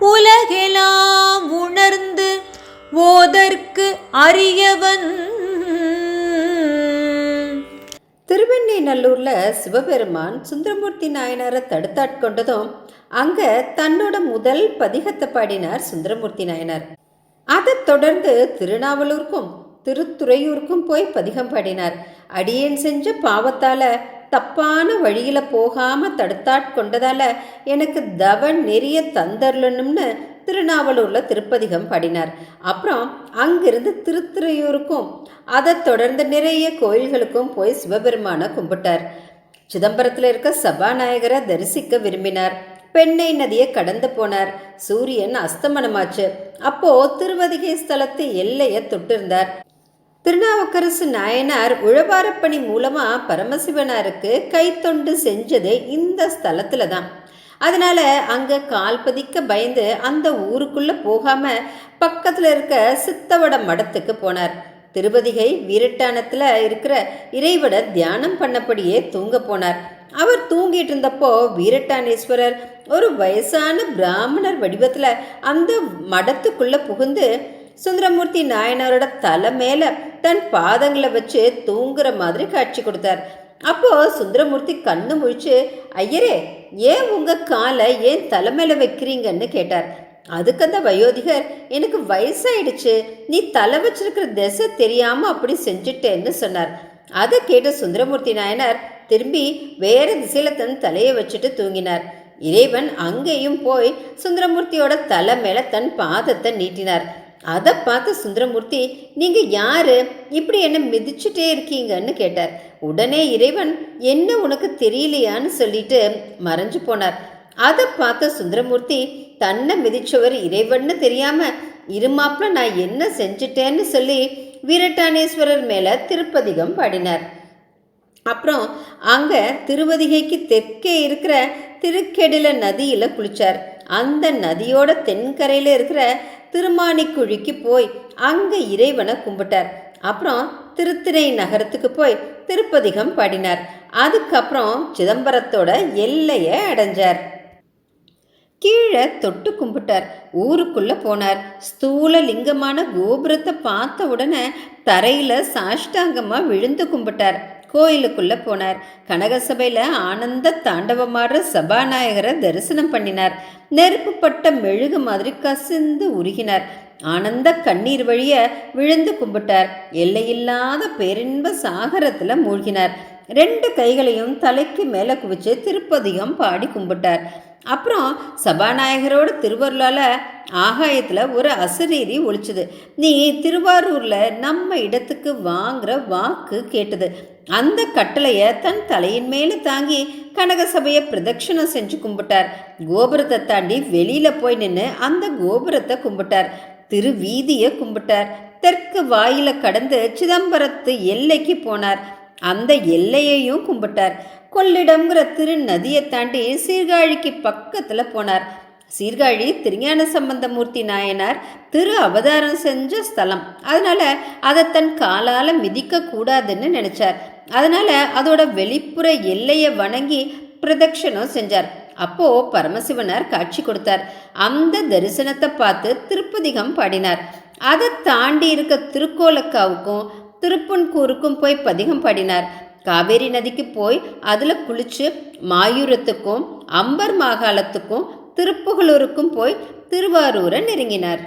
உலகெலாம் உணர்ந்து ஓதற்கு அறியவன் திருவெண்ணைநல்லூரில் சிவபெருமான் சுந்தரமூர்த்தி நாயனாரை தடுத்தாட்கொண்டதும் அங்க தன்னோட முதல் பதிகத்தை பாடினார் சுந்தரமூர்த்தி நாயனார். அதைத் தொடர்ந்து திருநாவலூருக்கும் திருத்துறையூருக்கும் போய் பதிகம் பாடினார். அடியேன் செஞ்ச பாவத்தால தப்பான வழியில் போகாம தடுத்தாட்கொண்டதால எனக்கு தவ நெறிய தந்தரலனும்னு திருநாவலூரில் திருப்பதிகம் பாடினார். அப்புறம் அங்கிருந்து திருத்துறையூருக்கும் அதைத் தொடர்ந்து நிறைய கோயில்களுக்கும் போய் சிவபெருமானை கும்பிட்டார். சிதம்பரத்தில் இருக்க சபாநாயகரை தரிசிக்க விரும்பினார். பெண்ணை நதியை கடந்து போனார். சூரியன் அஸ்தமனமாச்சு. அப்போ திருவதிகை ஸ்தலத்து எல்லையை தொட்டிருந்தார். திருநாவுக்கரசு நாயனார் உழவாரப்பணி மூலமாக பரமசிவனாருக்கு கைத்தொண்டு செஞ்சது இந்த ஸ்தலத்தில் தான் அதனால் அங்கே கால் பதிக்க பயந்து அந்த ஊருக்குள்ளே போகாமல் பக்கத்தில் இருக்க சித்தவட மடத்துக்கு போனார். திருப்பதிகை வீரட்டானத்தில் இருக்கிற இறைவட தியானம் பண்ணபடியே தூங்க போனார். அவர் தூங்கிட்டு இருந்தப்போ வீரட்டானேஸ்வரர் ஒரு வயசான பிராமணர் வடிவத்தில் அந்த மடத்துக்குள்ளே புகுந்து சுந்தரமூர்த்தி நாயனாரோட தலை மேலே தன் பாதங்களை வச்சு தூங்குற மாதிரி காட்சி கொடுத்தார். அப்போ சுந்தரமூர்த்தி கண்ணு முழிச்சு ஐயரே ஏன் உங்க காலை ஏன் தலை மேலே வைக்கிறீங்கன்னு கேட்டார். அதுக்கு அந்த வயோதிகர் எனக்கு வயசாயிடுச்சு. நீ தலை வச்சிருக்கிற திசை தெரியாம அப்படி செஞ்சுட்டேன்னு சொன்னார். அதை கேட்ட சுந்தரமூர்த்தி நாயனார் திரும்பி வேற திசையில தன் தலையை வச்சுட்டு தூங்கினார். இறைவன் அங்கேயும் போய் சுந்தரமூர்த்தியோட தலை மேல தன் பாதத்தை நீட்டினார். அதை பார்த்த சுந்தரமூர்த்தி நீங்கள் யாரு? இப்படி என்ன மிதிச்சுட்டே இருக்கீங்கன்னு கேட்டார். உடனே இறைவன் என்ன உனக்கு தெரியலையான்னு சொல்லிட்டு மறைஞ்சு போனார். அதை பார்த்த சுந்தரமூர்த்தி தன்னை மிதிச்சவர் இறைவன்னு தெரியாம இருமாப்பில் நான் என்ன செஞ்சுட்டேன்னு சொல்லி வீரட்டானேஸ்வரர் மேலே திருப்பதிகம் பாடினார். அப்புறம் அங்கே திருவதிகைக்கு தெற்கே இருக்கிற திருக்கெடில நதியில் குளிச்சார். அந்த நதியோட தென்கரையில் இருக்கிற திருமானிக்குழிக்கு போய் அங்கே இறைவனை கும்பிட்டார். அப்புறம் திருத்திரை நகரத்துக்கு போய் திருப்பதிகம் பாடினார். அதுக்கப்புறம் சிதம்பரத்தோட எல்லையை அடைஞ்சார். கீழே தொட்டு கும்பிட்டார். ஊருக்குள்ளே போனார். ஸ்தூல லிங்கமான கோபுரத்தை பார்த்த உடனே தரையில் சாஷ்டாங்கமாக விழுந்து கும்பிட்டார். கோயிலுக்குள்ளே போனார். கனகசபையில் ஆனந்த தாண்டவமாடுற சபாநாயகரை தரிசனம் பண்ணினார். நெருப்புப்பட்ட மெழுகு மாதிரி கசிந்து உருகினார். ஆனந்த கண்ணீர் வழிய விழுந்து கும்பிட்டார். எல்லையில்லாத பேரின்ப சாகரத்தில் மூழ்கினார். ரெண்டு கைகளையும் தலைக்கு மேலே குவிச்சு திருப்பதிகம் பாடி கும்பிட்டார். அப்புறம் சபாநாயகரோட திருவருளால் ஆகாயத்தில் ஒரு அசரீரி ஒழிச்சுது. நீ திருவாரூரில் நம்ம இடத்துக்கு வாங்குற வாக்கு கேட்டது. அந்த கட்டளையை தன் தலையின் மேலே தாங்கி கனகசபையை பிரதட்சணம் செஞ்சு கும்பிட்டார். கோபுரத்தை தாண்டி வெளியில் போய் நின்று அந்த கோபுரத்தை கும்பிட்டார். திரு வீதியை கும்பிட்டார். தெற்கு வாயில கடந்து சிதம்பரத்து எல்லைக்கு போனார். அந்த எல்லையையும் கும்பிட்டார். கொள்ளிடம்ங்கிற திரு நதியை தாண்டி சீர்காழிக்கு பக்கத்தில் போனார். சீர்காழி திருஞான சம்பந்தமூர்த்தி நாயனார் திரு அவதாரம் செஞ்ச ஸ்தலம். அதனால் அதை தன் காலால் மிதிக்க கூடாதுன்னு அதனால் அதனால அதோட வெளிப்புற எல்லையை வணங்கி பிரதட்சணம் செஞ்சார். அப்போ பரமசிவனார் காட்சி கொடுத்தார். அந்த தரிசனத்தை பார்த்து திருப்பதிகம் பாடினார். அதை தாண்டி இருக்க திருக்கோலக்காவுக்கும் திருப்பன்கூருக்கும் போய் பதிகம் பாடினார். காவேரி நதிக்கு போய் அதில் குளிச்சு மாயூரத்துக்கும் அம்பர் மாகாளத்துக்கும் திருப்புகலூருக்கும் போய் திருவாரூரை நெருங்கினார்.